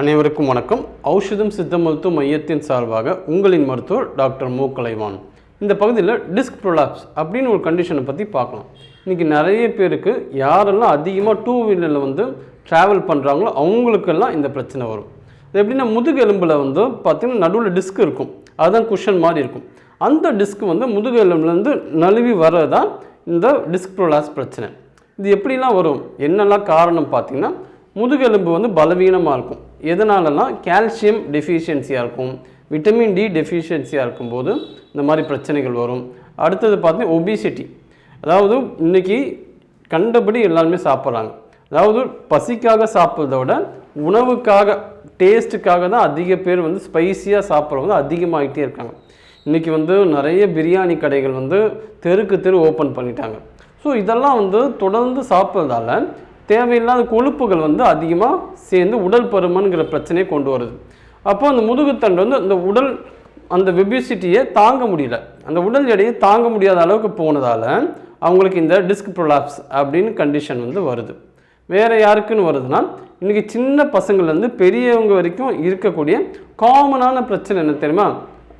அனைவருக்கும் வணக்கம். ஔஷதம் சித்த மருத்துவ மையத்தின் சார்பாக உங்களின் மருத்துவர் டாக்டர் மு. கலைவான் இந்த பகுதியில் டிஸ்க் ப்ரொலாப்ஸ் அப்படின்னு ஒரு கண்டிஷனை பற்றி பார்க்கலாம். இன்றைக்கி நிறைய பேருக்கு யாரெல்லாம் அதிகமாக டூ வீலரில் வந்து ட்ராவல் பண்ணுறாங்களோ அவங்களுக்கெல்லாம் இந்த பிரச்சனை வரும். இது எப்படின்னா முதுகெலும்பில் வந்து பார்த்திங்கன்னா நடுவில் டிஸ்க் இருக்கும். அதுதான் குஷன் மாதிரி இருக்கும். அந்த டிஸ்க் வந்து முதுகெலும்புலேருந்து நழுவி வர்றதான் இந்த டிஸ்க் ப்ரொலாப்ஸ் பிரச்சனை. இது எப்படிலாம் வரும்? என்னெல்லாம் காரணம் பார்த்தீங்கன்னா முதுகெலும்பு வந்து பலவீனமாக இருக்கும். எதனாலலாம் கால்சியம் டெஃபிஷியன்சியாக இருக்கும்? விட்டமின் டி டெஃபிஷியன்சியாக இருக்கும்போது இந்த மாதிரி பிரச்சனைகள் வரும். அடுத்தது பார்த்தீங்கன்னா ஒபிசிட்டி அதாவது இன்னைக்கு கண்டபடி எல்லாருமே சாப்பிட்றாங்க. அதாவது பசிக்காக சாப்பிட்றத விட உணவுக்காக டேஸ்ட்டுக்காக தான் அதிக பேர் வந்து ஸ்பைசியாக சாப்பிட்றவங்க அதிகமாகிட்டே இருக்காங்க. இன்றைக்கி வந்து நிறைய பிரியாணி கடைகள் வந்து தெருக்கு தெரு ஓப்பன் பண்ணிட்டாங்க. ஸோ இதெல்லாம் வந்து தொடர்ந்து சாப்பிட்றதால தேவையில்லாத கொழுப்புகள் வந்து அதிகமாக சேர்ந்து உடல் பருமன்கிற பிரச்சனையை கொண்டு வருது. அப்போ அந்த முதுகுத்தண்டு வந்து அந்த உடல் அந்த வெபிசிட்டியை தாங்க முடியல. அந்த உடல் எடையை தாங்க முடியாத அளவுக்கு போனதால் அவங்களுக்கு இந்த டிஸ்க் ப்ரொலாப்ஸ் அப்படின்னு கண்டிஷன் வந்து வருது. வேறு யாருக்குன்னு வருதுன்னா இன்றைக்கி சின்ன பசங்கள்லேருந்து பெரியவங்க வரைக்கும் இருக்கக்கூடிய காமனான பிரச்சனை என்ன தெரியுமா?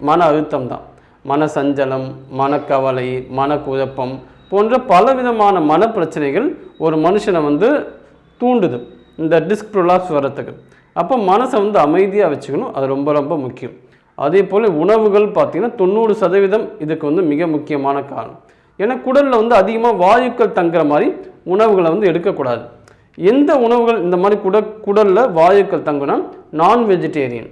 மன அழுத்தம் தான். மன சஞ்சலம் மனக்கவலை மனக்குழப்பம் போன்ற பலவிதமான மன பிரச்சனைகள் ஒரு மனுஷனை வந்து தூண்டுது. இந்த டிஸ்க் ப்ரொலாப்ஸ் வர்றதுக்கு. அப்போ மனசை வந்து அமைதியாக வச்சுக்கணும். அது ரொம்ப ரொம்ப முக்கியம். அதே போல் உணவுகள் பார்த்திங்கன்னா தொண்ணூறு சதவீதம் இதுக்கு வந்து மிக முக்கியமான காரணம். ஏன்னா குடலில் வந்து அதிகமாக வாயுக்கள் தங்குற மாதிரி உணவுகளை வந்து எடுக்கக்கூடாது. எந்த உணவுகள் இந்த மாதிரி குட குடலில் வாயுக்கள் தங்குனா நான் வெஜிடேரியன்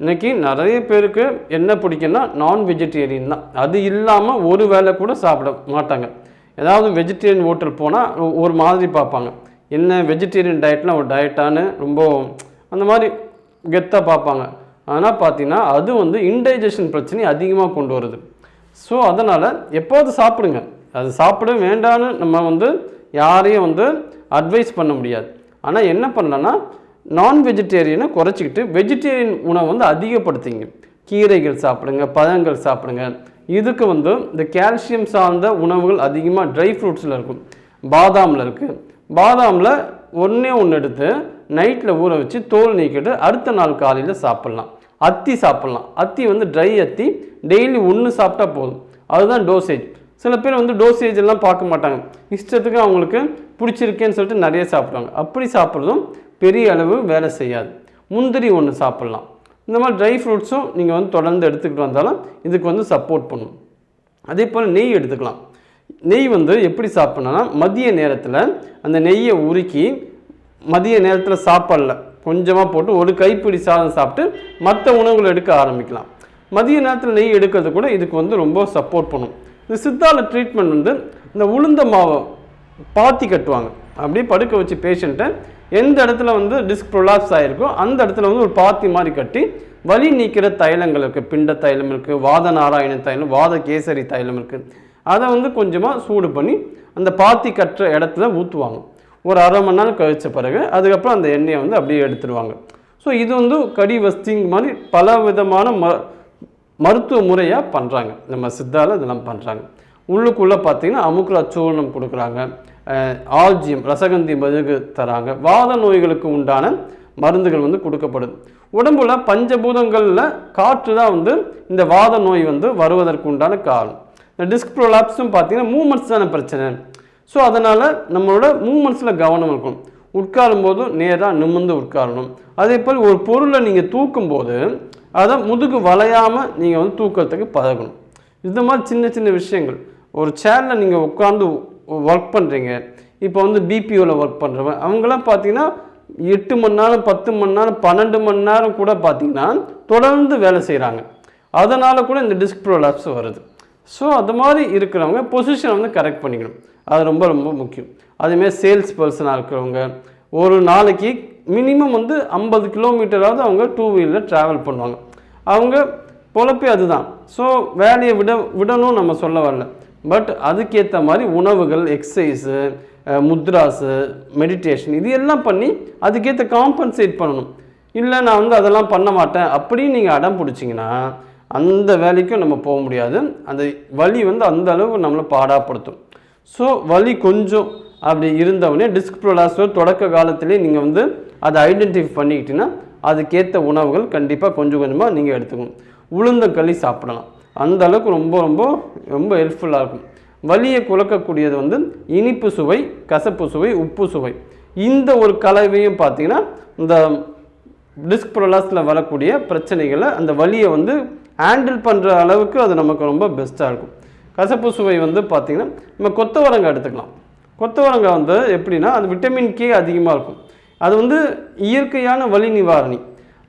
இன்னைக்கு நிறைய பேருக்கு என்ன பிடிக்குன்னா நான் வெஜிடேரியன் தான். அது இல்லாமல் ஒரு வேளை கூட சாப்பிட மாட்டாங்க. ஏதாவது வெஜிடேரியன் ஹோட்டல் போனால் ஒரு மாதிரி பார்ப்பாங்க. என்ன வெஜிடேரியன் டயட்லாம் ஒரு டயட்டான்னு ரொம்ப அந்த மாதிரி கெத்தாக பார்ப்பாங்க. ஆனால் பார்த்தீங்கன்னா அது வந்து இன்டைஜஷன் பிரச்சனையை அதிகமாக கொண்டு வருது. ஸோ அதனால் எப்போது சாப்பிடுங்க? அது சாப்பிட வேண்டான்னு நம்ம வந்து யாரையும் வந்து அட்வைஸ் பண்ண முடியாது. ஆனால் என்ன பண்ணலன்னா நான் வெஜிடேரியனை குறைச்சிக்கிட்டு வெஜிடேரியன் உணவை வந்து அதிகப்படுத்திங்க. கீரைகள் சாப்பிடுங்க பழங்கள் சாப்பிடுங்க. இதுக்கு வந்து இந்த கால்சியம் சார்ந்த உணவுகள் அதிகமாக ட்ரை ஃப்ரூட்ஸில் இருக்கும். பாதாமில் இருக்குது பாதாமில் ஒன்றே ஒன்று எடுத்து நைட்டில் ஊற வச்சு தோல் நீக்கிட்டு அடுத்த நாள் காலையில் சாப்பிட்லாம். அத்தி சாப்பிட்லாம். அத்தி வந்து ட்ரை அத்தி. டெய்லி ஒன்று சாப்பிட்டா போதும். அதுதான் டோசேஜ் சில பேர் வந்து டோசேஜ் எல்லாம் பார்க்க மாட்டாங்க. இஷ்டத்துக்கு அவங்களுக்கு பிடிச்சிருக்கேன்னு சொல்லிட்டு நிறைய சாப்பிடுவாங்க. அப்படி சாப்பிட்றதும் பெரிய அளவு வேலை செய்யாது. முந்திரி ஒன்று சாப்பிட்லாம். இந்த மாதிரி ட்ரை ஃப்ரூட்ஸும் நீங்கள் வந்து தொடர்ந்து எடுத்துக்கிட்டு வந்தாலும் இதுக்கு வந்து சப்போர்ட் பண்ணும். அதே போல் நெய் எடுத்துக்கலாம். நெய் வந்து எப்படி சாப்பிட்ணுன்னா மதிய நேரத்தில் அந்த நெய்யை உருக்கி மதிய நேரத்தில் சாப்பாடில் கொஞ்சமாக போட்டு ஒரு கைப்பிடி சாதம் சாப்பிட்டு மற்ற உணவுகள் எடுக்க ஆரம்பிக்கலாம். மதிய நேரத்தில் நெய் எடுக்கிறது கூட இதுக்கு வந்து ரொம்ப சப்போர்ட் பண்ணும். இந்த சித்தால ட்ரீட்மெண்ட் வந்து இந்த உளுந்த மாவை பாத்தி கட்டுவாங்க. அப்படியே படுக்க வச்சு பேஷண்ட்டை எந்த இடத்துல வந்து டிஸ்க் ப்ரொலாப்ஸ் ஆகிருக்கோ அந்த இடத்துல வந்து ஒரு பாத்தி மாதிரி கட்டி வலி நீக்கிற தைலங்கள் இருக்குது பிண்ட தைலம் இருக்குது வாத நாராயண தைலம் வாத கேசரி தைலம் இருக்குது அதை வந்து கொஞ்சமாக சூடு பண்ணி அந்த பாத்தி கட்டுற இடத்துல ஊற்றுவாங்க ஒரு அரை மணி நேரம் கழிச்ச பிறகு அதுக்கப்புறம் அந்த எண்ணெயை வந்து அப்படியே எடுத்துருவாங்க. ஸோ இது வந்து கடி வஸ்திங் மாதிரி பல விதமான ம மருத்துவ முறையாக பண்ணுறாங்க நம்ம சித்தால இதெல்லாம் பண்ணுறாங்க உள்ளுக்குள்ளே பார்த்தீங்கன்னா அமுக்குல அச்சூர்ணம் கொடுக்குறாங்க. ஆல்ஜியம் ரசகந்தி மதுகு தராங்க? வாத நோய்களுக்கு உண்டான மருந்துகள் வந்து கொடுக்கப்படுது. உடம்புல பஞ்சபூதங்களில் காற்று தான் வந்து இந்த வாத நோய் வந்து வருவதற்கு உண்டான காரணம். இந்த டிஸ்க் ப்ரோலாப்ஸும் பார்த்தீங்கன்னா மூமெண்ட்ஸ் தானே பிரச்சனை. ஸோ அதனால் நம்மளோட மூமெண்ட்ஸில் கவனம் இருக்கும் உட்காரும் போது நேராக நிமிர்ந்து உட்காரணும். அதே போல் ஒரு பொருளை நீங்கள் தூக்கும்போது அதை முதுகு வளையாமல் நீங்கள் வந்து தூக்கிறதுக்கு பழகணும். இந்த மாதிரி சின்ன சின்ன விஷயங்கள். ஒரு சேரில் நீங்கள் உட்காந்து ஒர்க் பண்ணுறீங்க இப்போ வந்து பிபிஓவில் ஒர்க் பண்ணுறவங்க அவங்களாம் பார்த்தீங்கன்னா எட்டு மணி நேரம் பத்து மணி நேரம் பன்னெண்டு மணி நேரம் கூட பார்த்தீங்கன்னா தொடர்ந்து வேலை செய்கிறாங்க அதனால் கூட இந்த டிஸ்க் ப்ரோலாப்ஸ் வருது. ஸோ அது மாதிரி இருக்கிறவங்க பொசிஷனை வந்து கரெக்ட் பண்ணிக்கணும். அது ரொம்ப ரொம்ப முக்கியம். அதேமாரி சேல்ஸ் பர்சனாக இருக்கிறவங்க ஒரு நாளைக்கு மினிமம் வந்து ஐம்பது கிலோமீட்டராவது அவங்க டூ வீலர் ட்ராவல் பண்ணுவாங்க. அவங்க பொழப்பே அதுதான். ஸோ வேலையை விட விடணும் நம்ம சொல்ல வரல. பட் அதுக்கேற்ற மாதிரி உணவுகள் எக்ஸசைஸு முத்ராஸு மெடிடேஷன் இது எல்லாம் பண்ணி அதுக்கேற்ற காம்பன்சேட் பண்ணணும். இல்லை நான் வந்து அதெல்லாம் பண்ண மாட்டேன் அப்படின்னு நீங்கள் அடம் பிடிச்சிங்கன்னா அந்த வேலைக்கும் நம்ம போக முடியாது. அந்த வலி வந்து அந்த அளவுக்கு நம்மளை பாடாப்படுத்தும். ஸோ வலி கொஞ்சம் அப்படி இருந்தவொடனே டிஸ்க் ப்ரோலாஸ்டோ தொடக்க காலத்திலே நீங்கள் வந்து அதை ஐடென்டிஃபை பண்ணிக்கிட்டீங்கன்னா அதுக்கேற்ற உணவுகள் கண்டிப்பாக கொஞ்சம் கொஞ்சமாக நீங்கள் எடுத்துக்கணும். உளுந்தங்களி சாப்பிடலாம். அந்த அளவுக்கு ரொம்ப ரொம்ப ரொம்ப ஹெல்ப்ஃபுல்லாக இருக்கும். வலியை குலக்கக்கூடியது வந்து இனிப்பு சுவை கசப்பு சுவை உப்பு சுவை. இந்த ஒரு கலவையும் பார்த்தீங்கன்னா இந்த டிஸ்க் ப்ரொலாஸில் வரக்கூடிய பிரச்சனைகளை அந்த வலியை வந்து ஹேண்டில் பண்ணுற அளவுக்கு அது நமக்கு ரொம்ப பெஸ்ட்டாக இருக்கும். கசப்பு சுவை வந்து பார்த்திங்கன்னா நம்ம கொத்தவரங்காய் எடுத்துக்கலாம். கொத்தவரங்காய் வந்து எப்படின்னா அது விட்டமின் கே அதிகமாக இருக்கும். அது வந்து இயற்கையான வலி நிவாரணி.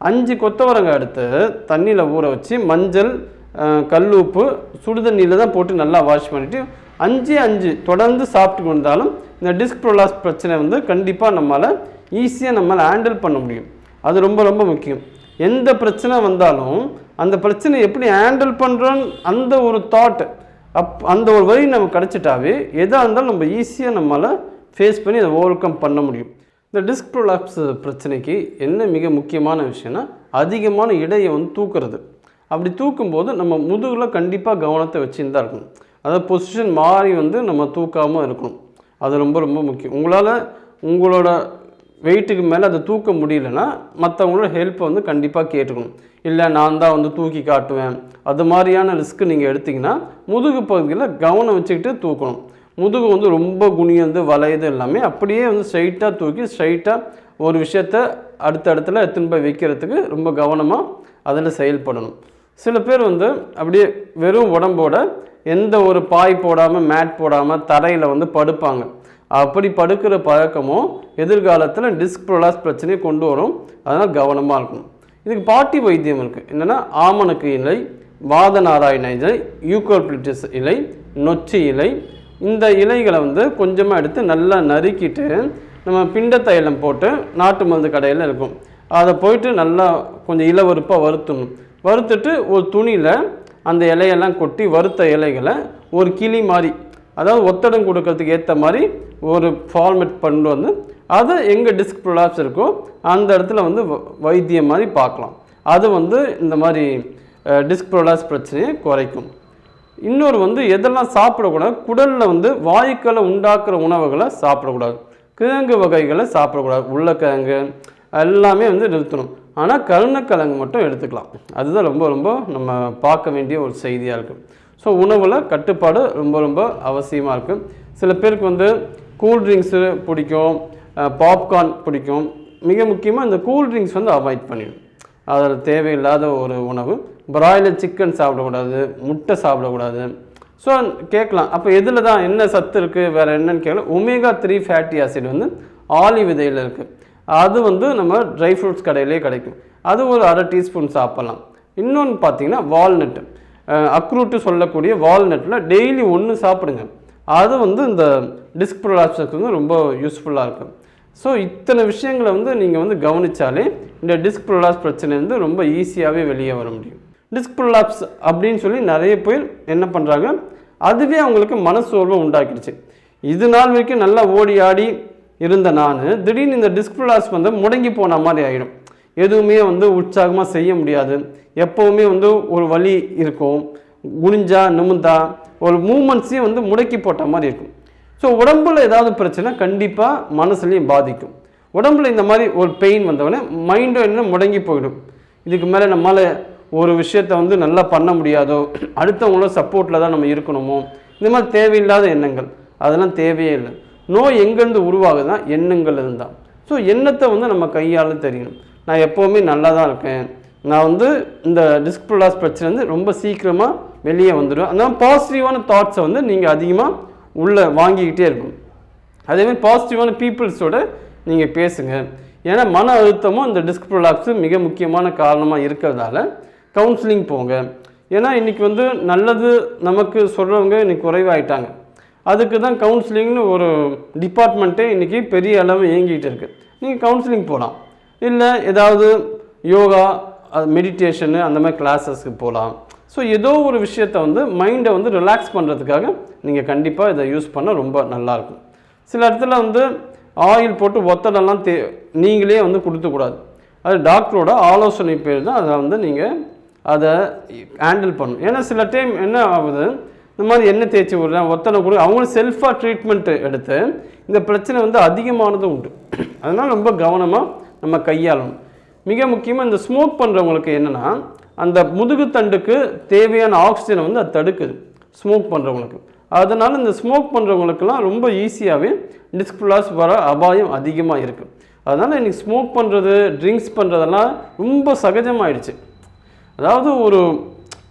அஞ்சு கொத்தவரங்காய் எடுத்து தண்ணியில் ஊற வச்சு மஞ்சள் கல் உப்பு சுடுதண்ணியில் தான் போட்டு நல்லா வாஷ் பண்ணிவிட்டு அஞ்சு அஞ்சு தொடர்ந்து சாப்பிட்டு வந்தாலும் இந்த டிஸ்க் ப்ரோலாஸ் பிரச்சனை வந்து கண்டிப்பாக நம்மளால் ஈஸியாக நம்மளால் ஹேண்டில் பண்ண முடியும். அது ரொம்ப ரொம்ப முக்கியம். எந்த பிரச்சனை வந்தாலும் அந்த பிரச்சனை எப்படி ஹேண்டில் பண்ணுறோன்னு அந்த ஒரு தாட் அப் அந்த ஒரு வழி நமக்கு கிடச்சிட்டாவே எதாக இருந்தாலும் நம்ம ஈஸியாக நம்மளால் ஃபேஸ் பண்ணி அதை ஓவர் கம் பண்ண முடியும். இந்த டிஸ்க் ப்ரோலாப்ஸ் பிரச்சனைக்கு என்ன மிக முக்கியமான விஷயம்னா அதிகமான இடையை வந்து தூக்குறது. அப்படி தூக்கும்போது நம்ம முதுகில் கண்டிப்பாக கவனத்தை வச்சுன்னு தான் இருக்கணும். அதாவது பொசிஷன் மாறி வந்து நம்ம தூக்காமல் இருக்கணும். அது ரொம்ப ரொம்ப முக்கியம். உங்களால் உங்களோட வெயிட்டுக்கு மேலே அதை தூக்க முடியலன்னா மற்றவங்களோட ஹெல்ப்பை வந்து கண்டிப்பாக கேட்டுக்கணும். இல்லை நான் தான் வந்து தூக்கி காட்டுவேன். அது மாதிரியான ரிஸ்க்கு நீங்கள் எடுத்தீங்கன்னா முதுகு பகுதியில் கவனம் வச்சுக்கிட்டு தூக்கணும். முதுகு வந்து ரொம்ப குனியந்து வளையது எல்லாமே அப்படியே வந்து ஸ்ட்ரைட்டாக தூக்கி ஸ்ட்ரைட்டாக ஒரு விஷயத்த அடுத்த இடத்துல எடுத்துன்னு போய் வைக்கிறதுக்கு ரொம்ப கவனமாக அதில் செயல்படணும். சில பேர் வந்து அப்படியே வெறும் உடம்போட எந்த ஒரு பாய் போடாமல் மேட் போடாமல் தரையில் வந்து படுப்பாங்க. அப்படி படுக்கிற பழக்கமும் எதிர்காலத்தில் டிஸ்க் ப்ரொலாஸ் பிரச்சனையை கொண்டு வரும். அதனால் கவனமாக இருக்கணும். இதுக்கு பாட்டி வைத்தியம் இருக்குது என்னென்னா ஆமணக்கு இலை வாத நாராயண இலை யூக்கோபிலிட்டிஸ் இலை நொச்சி இலை. இந்த இலைகளை வந்து கொஞ்சமாக எடுத்து நல்லா நறுக்கிட்டு நம்ம பிண்ட தைலம் போட்டு நாட்டு மருந்து கடையில் இருக்கும். அதை போயிட்டு நல்லா கொஞ்சம் இளவறுப்பாக வருத்தணும் வறுத்துட்டு ஒரு துணியில் அந்த இலையெல்லாம் கொட்டி வறுத்த இலைகளை ஒரு கிளி மாதிரி அதாவது ஒத்தடம் கொடுக்கறதுக்கு ஏற்ற மாதிரி ஒரு ஃபார்மேட் பண்ணிட்டு வந்து அதை எங்கே டிஸ்க் ப்ரொலாப்ஸ் இருக்கோ அந்த இடத்துல வந்து வ- வைத்தியம் மாதிரி பார்க்கலாம். அது வந்து இந்த மாதிரி டிஸ்க் ப்ரொலாப்ஸ் பிரச்சனையை குறைக்கும். இன்னொரு வந்து எதெல்லாம் சாப்பிடக்கூடாது குடலில் வந்து வாயுக்களை உண்டாக்குற உணவுகளை சாப்பிடக்கூடாது. கிழங்கு வகைகளை சாப்பிடக்கூடாது. உருளைக்கிழங்கு எல்லாமே வந்து நிறுத்தணும். ஆனால் கருணக்கிழங்கு மட்டும் எடுத்துக்கலாம். அதுதான் ரொம்ப ரொம்ப நம்ம பார்க்க வேண்டிய ஒரு செய்தியாக இருக்குது ஸோ உணவில் கட்டுப்பாடு ரொம்ப ரொம்ப அவசியமாக இருக்குது சில பேருக்கு வந்து கூல் ட்ரிங்க்ஸு பிடிக்கும் பாப்கார்ன் பிடிக்கும். மிக முக்கியமாக இந்த கூல் ட்ரிங்க்ஸ் வந்து அவாய்ட் பண்ணிடும் அதில் தேவையில்லாத ஒரு உணவு. பிராய்லர் சிக்கன் சாப்பிடக்கூடாது முட்டை சாப்பிடக்கூடாது. ஸோ கேட்கலாம். அப்போ எதில் தான் என்ன சத்து இருக்குது வேறு என்னன்னு கேட்கலாம் ஒமேகா த்ரீ ஃபேட்டி ஆசிட் வந்து ஆலி விதையில் இருக்குது அது வந்து நம்ம ட்ரை ஃப்ரூட்ஸ் கடையிலே கிடைக்கும். அது ஒரு அரை டீஸ்பூன் சாப்பிட்லாம். இன்னொன்று பார்த்தீங்கன்னா வால்நட்டு அக்ரூட்டு சொல்லக்கூடிய வால்நட்டில் டெய்லி ஒன்று சாப்பிடுங்க. அது வந்து இந்த டிஸ்க் ப்ரொலாப்ஸுக்கு வந்து ரொம்ப யூஸ்ஃபுல்லாக இருக்கும். ஸோ இத்தனை விஷயங்களை வந்து நீங்கள் வந்து கவனிச்சாலே இந்த டிஸ்க் ப்ரொலாப்ஸ் பிரச்சனை வந்து ரொம்ப ஈஸியாகவே வெளியே வர முடியும். டிஸ்க் ப்ரொலாப்ஸ் அப்படின்னு சொல்லி நிறைய பேர் என்ன பண்ணுறாங்க அதுவே அவங்களுக்கு மனசோர்வை உண்டாக்கிடுச்சு. இது நாள் வரைக்கும் நல்லா ஓடி ஆடி இருந்த நான் திடீர்னு இந்த டிஸ்க் வந்து முடங்கி போன மாதிரி ஆகிடும் எதுவுமே வந்து உற்சாகமாக செய்ய முடியாது. எப்போவுமே வந்து ஒரு வலி இருக்கும். குனிஞ்சா நிமிந்தா ஒரு மூமெண்ட்ஸையும் வந்து முடக்கி போட்ட மாதிரி இருக்கும். ஸோ உடம்புல ஏதாவது பிரச்சனை கண்டிப்பாக மனசுலையும் பாதிக்கும். உடம்புல இந்த மாதிரி ஒரு பெயின் வந்தவொடனே மைண்டும் என்ன முடங்கி போயிடும். இதுக்கு மேலே நம்மளால் ஒரு விஷயத்தை வந்து நல்லா பண்ண முடியாதோ அடுத்தவங்களோட சப்போர்ட்டில் தான் நம்ம இருக்கணுமோ இந்த மாதிரி தேவையில்லாத எண்ணங்கள் அதெல்லாம் தேவையே இல்லை. நோய் எங்கேருந்து உருவாகுதுன்னா எண்ணங்கள் இருந்தால் ஸோ எண்ணத்தை வந்து நம்ம கையால் தெரியணும். நான் எப்போவுமே நல்லா தான் இருக்கேன். நான் வந்து இந்த டிஸ்க் ப்ரொலாஸ் பிரச்சனை வந்து ரொம்ப சீக்கிரமாக வெளியே வந்துடும் அந்த பாசிட்டிவான தாட்ஸை வந்து நீங்கள் அதிகமாக உள்ளே வாங்கிக்கிட்டே இருக்கும் அதேமாதிரி பாசிட்டிவான பீப்புள்ஸோட நீங்கள் பேசுங்க. ஏன்னா மன அழுத்தமும் இந்த டிஸ்க் ப்ரொலாப்ஸு மிக முக்கியமான காரணமாக இருக்கிறதால கவுன்சிலிங் போங்க. ஏன்னா இன்றைக்கி வந்து நல்லது நமக்கு சொல்கிறவங்க இன்றைக்கி குறைவாயிட்டாங்க. அதுக்கு தான் கவுன்சிலிங்னு ஒரு டிபார்ட்மெண்ட்டே இன்றைக்கி பெரிய அளவு இயங்கிகிட்டு இருக்குது நீங்கள் கவுன்சிலிங் போகலாம் இல்லை ஏதாவது யோகா மெடிடேஷனு அந்த மாதிரி கிளாஸஸ்க்கு போகலாம் ஸோ ஏதோ ஒரு விஷயத்தை வந்து மைண்டை வந்து ரிலாக்ஸ் பண்ணுறதுக்காக நீங்கள் கண்டிப்பாக இதை யூஸ் பண்ண ரொம்ப நல்லாயிருக்கும் சில இடத்துல வந்து ஆயில் போட்டு ஒத்தடெல்லாம் தே நீங்களே வந்து கொடுத்துக்கூடாது. அது டாக்டரோட ஆலோசனை பேர் தான் அதை வந்து நீங்கள் அதை ஹேண்டில் பண்ணணும். ஏன்னா சில டைம் என்ன ஆகுது? இந்த மாதிரி எண்ணெய் தேய்ச்சி விடுறேன் ஒத்தனை கொடு. அவங்களும் செல்ஃபாக ட்ரீட்மெண்ட்டு எடுத்து இந்த பிரச்சனை வந்து அதிகமானதும் உண்டு. அதனால் ரொம்ப கவனமாக நம்ம கையாளணும். மிக முக்கியமாக இந்த ஸ்மோக் பண்ணுறவங்களுக்கு என்னென்னா அந்த முதுகுத்தண்டுக்கு தேவையான ஆக்சிஜனை வந்து அது தடுக்குது ஸ்மோக் பண்ணுறவங்களுக்கு அதனால் இந்த ஸ்மோக் பண்ணுறவங்களுக்கெல்லாம் ரொம்ப ஈஸியாகவே டிஸ்பிளாஸ் வர அபாயம் அதிகமாக இருக்குது அதனால் இன்றைக்கி ஸ்மோக் பண்ணுறது ட்ரிங்க்ஸ் பண்ணுறதெல்லாம் ரொம்ப சகஜமாயிடுச்சு. அதாவது ஒரு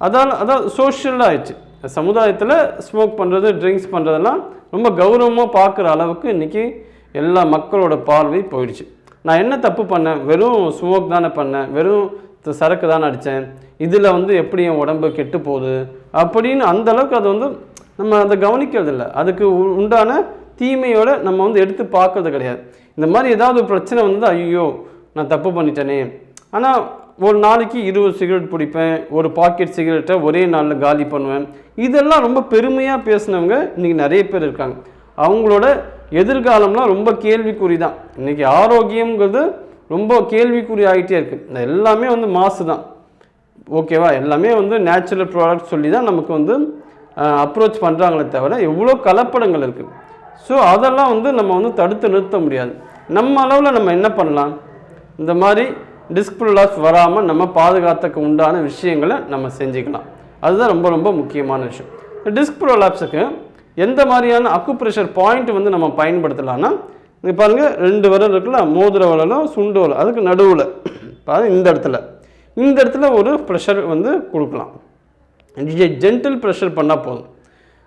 அதால் அதாவது சோஷியலாக ஆயிடுச்சு. சமுதாயத்தில் ஸ்மோக் பண்ணுறது ட்ரிங்க்ஸ் பண்ணுறதெல்லாம் ரொம்ப கௌரவமாக பார்க்குற அளவுக்கு இன்றைக்கி எல்லா மக்களோட பார்வை போயிடுச்சு. நான் என்ன தப்பு பண்ணேன்? வெறும் ஸ்மோக் தானே பண்ணேன். வெறும் சரக்கு தானே அடித்தேன். இதில் வந்து எப்படி என் உடம்பு கெட்டு போகுது? அப்படின்னு அந்த அளவுக்கு அது வந்து நம்ம அதை கவனிக்கிறதில்ல. அதுக்கு உ- உண்டான தீமையோடு நம்ம வந்து எடுத்து பார்க்கறது கிடையாது. இந்த மாதிரி ஏதாவது பிரச்சனை வந்து ஐயோ நான் தப்பு பண்ணிட்டேனே. ஆனால் ஒரு நாளைக்கு இருபது சிகரெட் பிடிப்பேன் ஒரு பாக்கெட் சிகரெட்டை ஒரே நாளில் காலி பண்ணுவேன். இதெல்லாம் ரொம்ப பெருமையாக பேசினவங்க இன்றைக்கி நிறைய பேர் இருக்காங்க. அவங்களோட எதிர்காலம்லாம் ரொம்ப கேள்விக்குறி தான் இன்றைக்கி ஆரோக்கியங்கிறது ரொம்ப கேள்விக்குறி ஆகிட்டே இருக்குது இந்த எல்லாமே வந்து மாசு தான். ஓகேவா? எல்லாமே வந்து நேச்சுரல் ப்ராடக்ட் சொல்லி தான் நமக்கு வந்து அப்ரோச் பண்ணுறாங்களே தவிர எவ்வளோ கலப்படங்கள் இருக்குது ஸோ அதெல்லாம் வந்து நம்ம வந்து தடுத்து நிறுத்த முடியாது. நம்ம அளவில் நம்ம என்ன பண்ணலாம்? இந்த மாதிரி டிஸ்க் லாஸ் வராமல் நம்ம பாதுகாத்துக்க உண்டான விஷயங்களை நம்ம செஞ்சுக்கலாம். அதுதான் ரொம்ப ரொம்ப முக்கியமான விஷயம். டிஸ்க் ப்ரோலாப்ஸுக்கு எந்த மாதிரியான அக்குப்ரெஷர் பாயிண்ட் வந்து நம்ம பயன்படுத்தலாம்னா இங்கே பாருங்கள் ரெண்டு விரல் இருக்குல்ல மோதிர விரலும் சுண்டு விரல் அதுக்கு நடுவில் பாருங்க இந்த இடத்துல. இந்த இடத்துல ஒரு ப்ரெஷர் வந்து கொடுக்கலாம். ஜென்டில் ப்ரெஷர் பண்ணால் போதும்.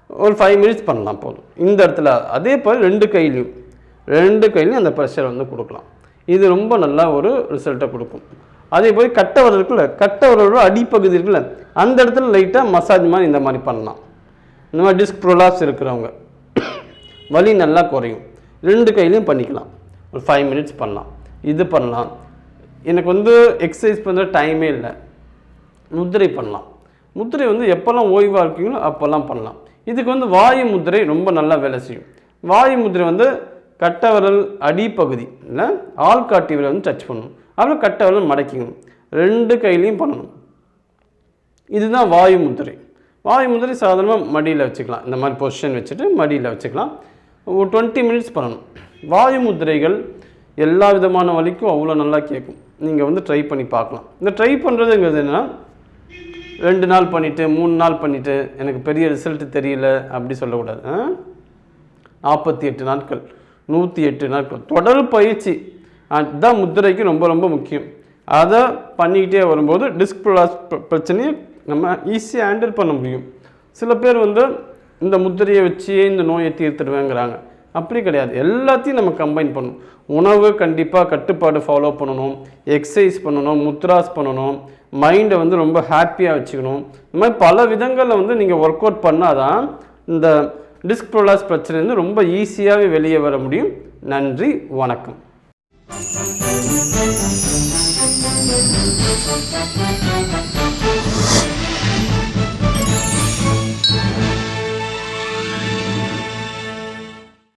ஒரு ஃபைவ் மினிட்ஸ் பண்ணலாம் போதும். இந்த இடத்துல அதே போல் ரெண்டு கையிலையும் ரெண்டு கையிலையும் அந்த ப்ரெஷர் வந்து கொடுக்கலாம். இது ரொம்ப நல்லா ஒரு ரிசல்ட்டை கொடுக்கும். அதே போய் கட்டை இருக்குல்ல கட்டை அடிப்பகுதி இருக்குல்ல அந்த இடத்துல லைட்டாக மசாஜ் மாதிரி இந்த மாதிரி பண்ணலாம். இந்த மாதிரி டிஸ்க் ப்ரொலாப்ஸ் இருக்கிறவங்க வலி நல்லா குறையும். ரெண்டு கையிலையும் பண்ணிக்கலாம். ஒரு ஃபைவ் மினிட்ஸ் பண்ணலாம். இது பண்ணலாம். எனக்கு வந்து எக்ஸசைஸ் பண்ணுற டைமே இல்லை. முத்திரை பண்ணலாம். முத்திரை வந்து எப்போல்லாம் ஓய்வாக இருக்கீங்களோ அப்போல்லாம் பண்ணலாம். இதுக்கு வந்து வாயு முத்திரை ரொம்ப நல்லா வேலை செய்யும். வாயு முத்திரை வந்து கட்டவரல் அடிப்பகுதி இல்லை? ஆள்காட்டி விரல் வந்து டச் பண்ணணும். அப்புறம் கட்டவரல் மடக்கிக்கணும். ரெண்டு கையிலையும் பண்ணணும். இதுதான் வாயு முதிரை. வாயு முதிரை சாதாரணமாக மடியில் வச்சுக்கலாம். இந்த மாதிரி பொசிஷன் வச்சுட்டு மடியில் வச்சுக்கலாம். ஒரு டுவெண்ட்டி மினிட்ஸ் பண்ணணும். வாயு முதிரைகள் எல்லா விதமான வலிக்கும் அவ்வளோ நல்லா கேட்கும். நீங்கள் வந்து ட்ரை பண்ணி பார்க்கலாம். இந்த ட்ரை பண்ணுறதுங்கிறது என்னென்னா ரெண்டு நாள் பண்ணிவிட்டு மூணு நாள் பண்ணிவிட்டு எனக்கு பெரிய ரிசல்ட் தெரியல அப்படி சொல்லக்கூடாது. நாற்பத்தி எட்டு நாட்கள். நூற்றி எட்டு நாட்கள். தொடர் பயிற்சி அதுதான் முத்திரைக்கு ரொம்ப ரொம்ப முக்கியம். அதை பண்ணிக்கிட்டே வரும்போது டிஸ்க் ப்ளாஸ் பிரச்சனையை நம்ம ஈஸியாக ஹேண்டில் பண்ண முடியும். சில பேர் வந்து இந்த முத்திரையை வச்சே இந்த நோயை தீர்த்துடுவேங்கிறாங்க. அப்படி கிடையாது. எல்லாத்தையும் நம்ம கம்பைன் பண்ணணும். உணவு கண்டிப்பாக கட்டுப்பாடு ஃபாலோ பண்ணணும். எக்ஸசைஸ் பண்ணணும் முத்ராஸ் பண்ணணும். மைண்டை வந்து ரொம்ப ஹாப்பியாக வச்சுக்கணும். இந்த மாதிரி பல விதங்களில் வந்து நீங்கள் ஒர்க் அவுட் பண்ணால் தான் இந்த டிஸ்க் ப்ரோலாஸ் பிரச்சனைலேருந்து ரொம்ப ஈஸியாகவே வெளியே வர முடியும் நன்றி வணக்கம்